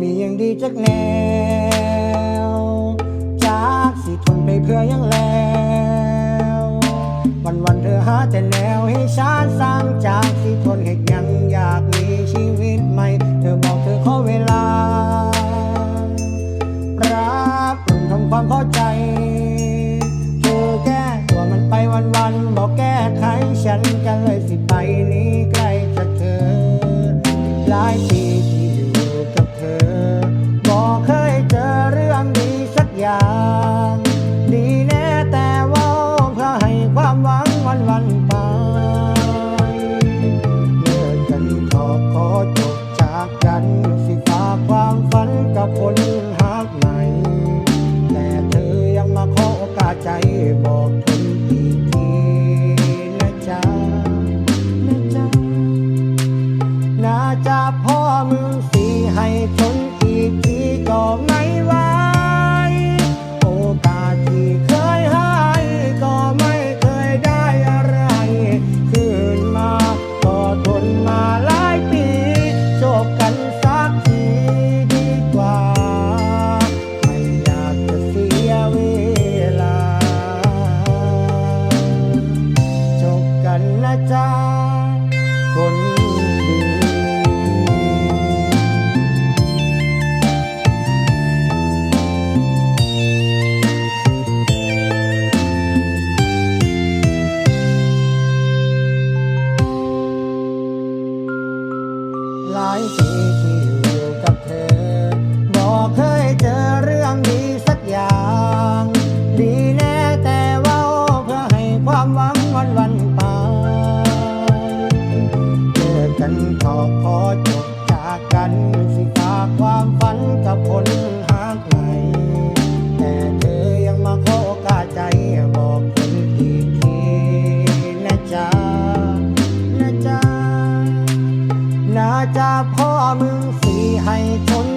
มีอย่างดีจักแนว จากสิทนไปเพื่อยังแล้ว วันวันเธอหาแต่แนวให้ฉันสร้างจากสิทนเหตุยังอยากมีชีวิตใหม่ เธอบอกเธอขอเวลา รับปรุงทำความเข้าใจ เธอแก้ตัวมันไปวันๆบอกแก้ไขฉันกันเลยสิไปนี้ใกล้จากเธอหลายที จาจะพ่อมึงสีให้ทนอีกทีก็ไม่ายปีที่อยู่กับเธอ บอกเคยเจอเรื่องดีสักอย่าง ดีแน่แต่ว่าเพื่อให้ความหวังวันวันไปเจอกันขอขอจบจากกันสิฝากความฝันกับคน ให้ทน